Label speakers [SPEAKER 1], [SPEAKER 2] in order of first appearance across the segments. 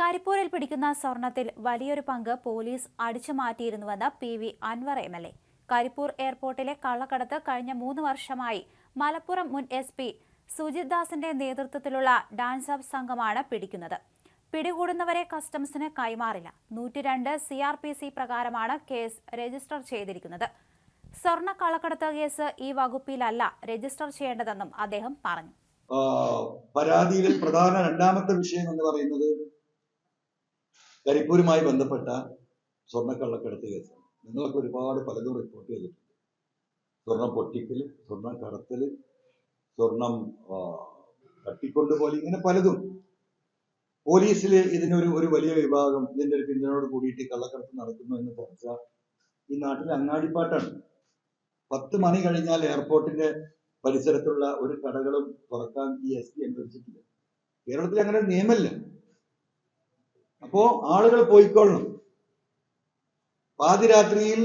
[SPEAKER 1] കരിപ്പൂരിൽ പിടിക്കുന്ന സ്വർണത്തിൽ വലിയൊരു പങ്ക് പോലീസ് അടിച്ചു മാറ്റിയിരുന്നുവെന്ന് P V Anvar M L A. Karipur എയർപോർട്ടിലെ കള്ളക്കടത്ത് കഴിഞ്ഞ മൂന്ന് വർഷമായി മലപ്പുറം മുൻ എസ് പി സുജിത് ദാസിന്റെ നേതൃത്വത്തിലുള്ള ഡാൻസ് അപ്പ് സംഘമാണ് പിടിക്കുന്നത്. പിടികൂടുന്നവരെ കസ്റ്റംസിന് കൈമാറില്ല. നൂറ്റിരണ്ട് സി ആർ പി സി പ്രകാരമാണ് കേസ് രജിസ്റ്റർ ചെയ്തിരിക്കുന്നത്. സ്വർണ കള്ളക്കടത്ത് കേസ് ഈ വകുപ്പിലല്ല രജിസ്റ്റർ ചെയ്യേണ്ടതെന്നും അദ്ദേഹം പറഞ്ഞു.
[SPEAKER 2] പരാതിയിലെ പ്രധാന രണ്ടാമത്തെ വിഷയം എന്ന് പറയുന്നത് കരിപ്പൂരുമായി ബന്ധപ്പെട്ട സ്വർണക്കള്ളക്കടത്ത് കേസ്. നിങ്ങളൊക്കെ ഒരുപാട് പലതും റിപ്പോർട്ട് ചെയ്തിട്ടുണ്ട്. സ്വർണം പൊട്ടിക്കൽ സ്വർണം കടത്തൽ സ്വർണം തട്ടിക്കൊണ്ടുപോലെ ഇങ്ങനെ പലതും. പോലീസിൽ ഇതിനൊരു ഒരു വലിയ വിഭാഗം ഇതിന്റെ ഒരു പിന്തുണയോട് കൂടിയിട്ട് കള്ളക്കടത്ത് നടക്കുന്നു എന്ന് ചർച്ച ഈ നാട്ടിലെ അങ്ങാടിപ്പാട്ടാണ്. പത്ത് മണി കഴിഞ്ഞാൽ എയർപോർട്ടിന്റെ പരിസരത്തുള്ള ഒരു കടകളും തുറക്കാൻ ഈ എസ് പി അനുവദിച്ചിട്ടില്ല കേരളത്തിൽ അങ്ങനെ നിയമമില്ല അപ്പോ ആളുകൾ പോയിക്കൊള്ളണം. പാതിരാത്രിയിൽ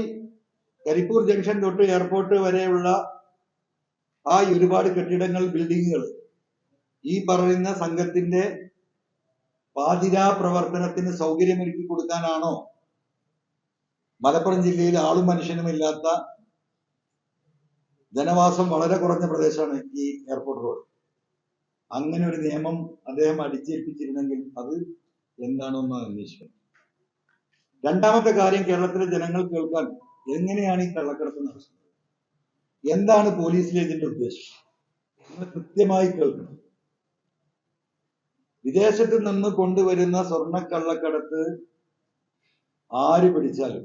[SPEAKER 2] കരിപ്പൂർ ജംഗ്ഷൻ തൊട്ട് എയർപോർട്ട് വരെയുള്ള ആ ഒരുപാട് കെട്ടിടങ്ങൾ ബിൽഡിങ്ങുകൾ ഈ പറയുന്ന സംഘത്തിന്റെ പാതിരാ പ്രവർത്തനത്തിന് സൗകര്യമൊരുക്കി കൊടുക്കാനാണോ? മലപ്പുറം ജില്ലയിൽ ആളും മനുഷ്യനും ഇല്ലാത്ത ജനവാസം വളരെ കുറഞ്ഞ പ്രദേശമാണ് ഈ എയർപോർട്ട് റോഡ്. അങ്ങനെ ഒരു നിയമം അദ്ദേഹം അടിച്ചേൽപ്പിച്ചിരുന്നെങ്കിൽ അത് എന്താണെന്ന് അന്വേഷിക്കണം. രണ്ടാമത്തെ കാര്യം കേരളത്തിലെ ജനങ്ങൾ കേൾക്കാൻ എങ്ങനെയാണ് ഈ കള്ളക്കടത്ത് നടത്തുന്നത് എന്താണ് പോലീസിലെ ഇതിന്റെ ഉദ്ദേശം? കൃത്യമായി കേൾക്കണം. വിദേശത്ത് നിന്ന് കൊണ്ടുവരുന്ന സ്വർണക്കള്ളക്കടത്ത് ആര് പിടിച്ചാലും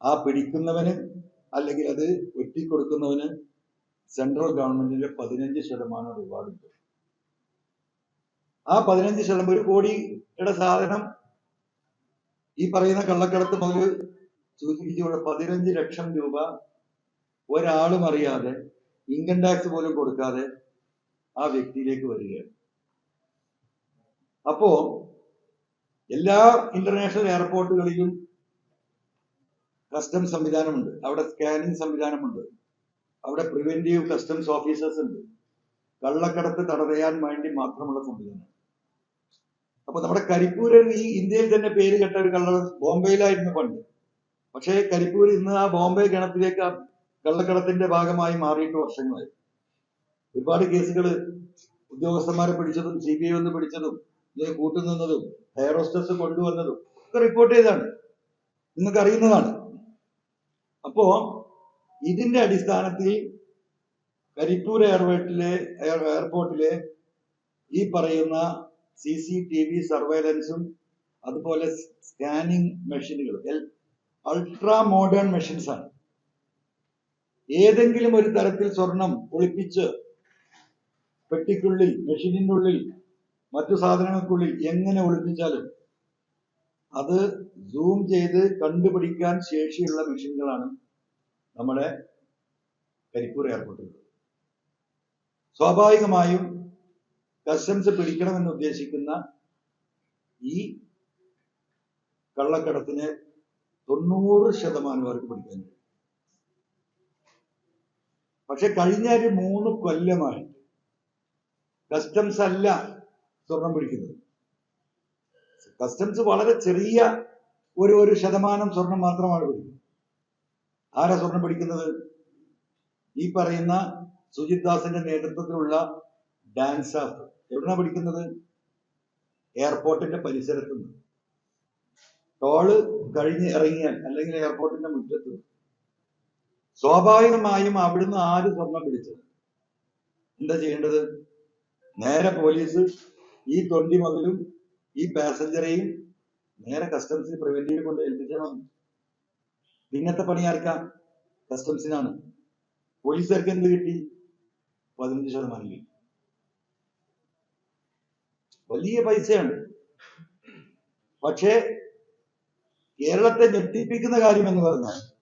[SPEAKER 2] ആ പിടിക്കുന്നവന് അല്ലെങ്കിൽ അത് ഒറ്റിക്കൊടുക്കുന്നവന് സെൻട്രൽ ഗവൺമെന്റിന്റെ പതിനഞ്ച് ശതമാനം റിവാർഡ് ഉണ്ട് ആ പതിനഞ്ച് ശതമാനം ഒരു കോടിയുടെ സാധനം ഈ പറയുന്ന കള്ളക്കടത്ത് മുതൽ സൂചിപ്പിച്ചുകൊണ്ട് പതിനഞ്ച് ലക്ഷം രൂപ ഒരാളും അറിയാതെ ഇൻകം ടാക്സ് പോലും കൊടുക്കാതെ ആ വ്യക്തിയിലേക്ക് വരികയാണ്. അപ്പോ എല്ലാ ഇന്റർനാഷണൽ എയർപോർട്ടുകളിലും കസ്റ്റംസ് സംവിധാനമുണ്ട്. അവിടെ സ്കാനിങ് സംവിധാനമുണ്ട്. അവിടെ പ്രിവെന്റീവ് കസ്റ്റംസ് ഓഫീസേഴ്സ് ഉണ്ട്. കള്ളക്കടത്ത് തടയാൻ വേണ്ടി മാത്രമുള്ള സംവിധാനം അപ്പൊ നമ്മുടെ കരിപ്പൂരൻ ഈ ഇന്ത്യയിൽ തന്നെ പേര് കേട്ട ഒരു കള്ളർ ബോംബെയിലായിരുന്നു പണ്ട്. പക്ഷേ കരിപ്പൂർ ഇന്ന് ആ ബോംബെ ഗണത്തിലേക്ക് കള്ളക്കടത്തിന്റെ ഭാഗമായി മാറിയിട്ട് വർഷങ്ങളായി. ഒരുപാട് കേസുകൾ ഉദ്യോഗസ്ഥന്മാരെ പിടിച്ചതും സി ബി ഐ ഒന്ന് പിടിച്ചതും ഇതിന് കൂട്ടുനിന്നതും ഹെയർ ഹോസ്റ്റസ് കൊണ്ടുവന്നതും ഒക്കെ റിപ്പോർട്ട് ചെയ്താണ് നിങ്ങൾക്ക് അറിയുന്നതാണ്. അപ്പോ ഇതിന്റെ അടിസ്ഥാനത്തിൽ കരിപ്പൂർ എയർവേട്ടിലെ എയർപോർട്ടിലെ ഈ പറയുന്ന സി സി ടി വി സർവൈലൻസും അതുപോലെ സ്കാനിങ് മെഷീനുകൾ അൾട്രാ മോഡേൺ മെഷീൻസ് ആണ്. ഏതെങ്കിലും ഒരു തരത്തിൽ സ്വർണം ഒളിപ്പിച്ച് പെട്ടിക്കുള്ളിൽ മെഷീനിന്റെ ഉള്ളിൽ മറ്റു സാധനങ്ങൾക്കുള്ളിൽ എങ്ങനെ ഒളിപ്പിച്ചാലും അത് സൂം ചെയ്ത് കണ്ടുപിടിക്കാൻ ശേഷിയുള്ള മെഷീനുകളാണ് നമ്മുടെ കരിപ്പൂർ എയർപോർട്ടിൽ സ്വാഭാവികമായും കസ്റ്റംസ് പിടിക്കണമെന്ന് ഉദ്ദേശിക്കുന്ന ഈ കള്ളക്കടത്തിന് തൊണ്ണൂറ് ശതമാനം അവർക്ക് പിടിക്കാൻ കഴിയും. പക്ഷെ കഴിഞ്ഞ ഒരു മൂന്ന് കൊല്ലമായി കസ്റ്റംസ് അല്ല സ്വർണം പിടിക്കുന്നത്. കസ്റ്റംസ് വളരെ ചെറിയ ഒരു ഒരു ശതമാനം സ്വർണം മാത്രമാണ് പിടിക്കുന്നത്. ആരാ സ്വർണം പിടിക്കുന്നത്? ഈ പറയുന്ന സുജിത് ദാസിന്റെ നേതൃത്വത്തിലുള്ള ഡാൻസ് എവിടെയാണ് പിടിക്കുന്നത് എയർപോർട്ടിന്റെ പരിസരത്ത് നിന്ന്. ടോൾ കഴിഞ്ഞ് ഇറങ്ങിയാൽ അല്ലെങ്കിൽ എയർപോർട്ടിന്റെ മുറ്റത്ത് സ്വാഭാവികമായും അവിടുന്ന് ആര് സ്വർണം പിടിച്ചത്? എന്താ ചെയ്യേണ്ടത്? നേരെ പോലീസ് ഈ തൊണ്ടി മകളും ഈ പാസഞ്ചറെയും നേരെ കസ്റ്റംസിൽ പ്രിവെന്റീവ് കൊണ്ട് ഏൽപ്പിച്ചാൽ ഇങ്ങനത്തെ പണി ആർക്കാം? കസ്റ്റംസിനാണ്. പോലീസുകാർക്ക് എന്ത് കിട്ടി? പതിനഞ്ച് ശതമാനം കിട്ടി. വലിയ പൈസയാണ് പക്ഷേ കേരളത്തെ ഞെട്ടിപ്പിക്കുന്ന കാര്യം എന്ന് പറഞ്ഞാൽ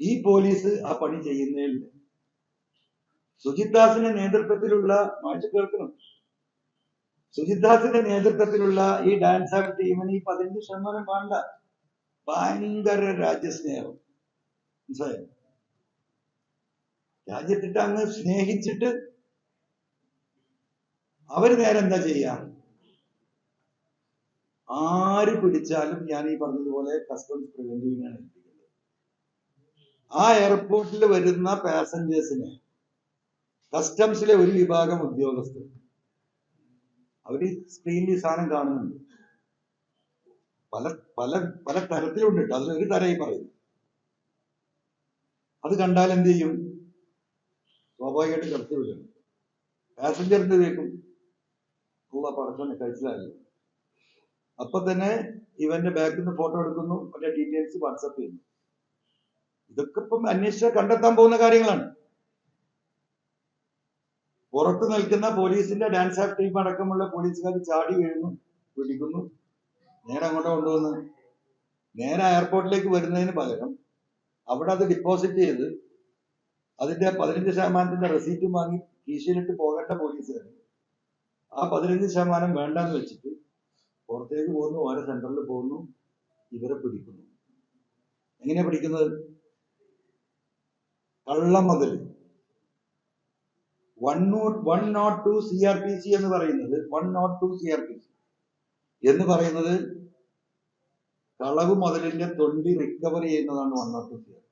[SPEAKER 2] ഈ പോലീസ് ആ പണി ചെയ്യുന്നതിൽ സുജിത് ദാസിന്റെ നേതൃത്വത്തിലുള്ള മാറ്റി കേൾക്കണം. സുജിത് ദാസിന്റെ നേതൃത്വത്തിലുള്ള ഈ ഡാൻസ് ആർ ടീമിന് ഈ പതിനഞ്ച് ശതമാനം വേണ്ട. ഭയങ്കര രാജ്യസ്നേഹം. മനസ്സിലായോ? രാജ്യത്തിട്ട് അങ്ങ് സ്നേഹിച്ചിട്ട് അവർ നേരെ എന്താ ചെയ്യാ? ആര് പിടിച്ചാലും ഞാൻ ഈ പറഞ്ഞതുപോലെ കസ്റ്റംസ് പ്രിവെന്റീവിനാണ് ഏൽപ്പിക്കുന്നത്. ആ എയർപോർട്ടിൽ വരുന്ന പാസഞ്ചേഴ്സിനെ കസ്റ്റംസിലെ ഒരു വിഭാഗം ഉദ്യോഗസ്ഥർ. അവർ സ്ക്രീനിൽ ഈ സാധനം കാണുന്നുണ്ട്. പല പല പല തരത്തിലുണ്ട് കേട്ടോ. അതിലൊരു തരമായി പറയുന്നു. അത് കണ്ടാൽ എന്ത് ചെയ്യും? സ്വാഭാവികമായിട്ട് കടത്തി വിടും പാസഞ്ചർ എന്ത് കേൾക്കും ഉള്ള പടച്ചോനെ കഴിച്ചതായി അപ്പൊ തന്നെ ഇവന്റെ ബാക്കിൽ നിന്ന് ഫോട്ടോ എടുക്കുന്നു മറ്റേ ഡീറ്റെയിൽസ് വാട്സപ്പ് ചെയ്യുന്നു. ഇതൊക്കെ ഇപ്പം അന്വേഷിച്ചാൽ കണ്ടെത്താൻ പോകുന്ന കാര്യങ്ങളാണ്. പുറത്തു നിൽക്കുന്ന പോലീസിന്റെ ഡാൻസ് ആഫ് ടീം അടക്കമുള്ള പോലീസുകാർ ചാടി വീഴുന്നു പിടിക്കുന്നു. നേരെ അങ്ങോട്ട് കൊണ്ടുവന്ന് നേരെ എയർപോർട്ടിലേക്ക് വരുന്നതിന് പകരം അവിടെ അത് ഡിപ്പോസിറ്റ് ചെയ്ത് അതിന്റെ പതിനഞ്ച് ശതമാനത്തിന്റെ റെസീറ്റും വാങ്ങി കീശയിലിട്ട് പോകേണ്ട പോലീസുകാർ ആ പതിനഞ്ച് ശതമാനം വേണ്ടെന്ന് വെച്ചിട്ട് പുറത്തേക്ക് പോകുന്നു ഓരോ സെന്ററിൽ പോകുന്നു ഇവരെ പിടിക്കുന്നു. എങ്ങനെയാ പിടിക്കുന്നത്? കള്ളം മുതൽ one naught one naught two C R P C എന്ന് പറയുന്നത് one naught two C R P C എന്ന് പറയുന്നത് കളവ് മുതലിന്റെ തൊണ്ടി റിക്കവർ ചെയ്യുന്നതാണ് one naught two C R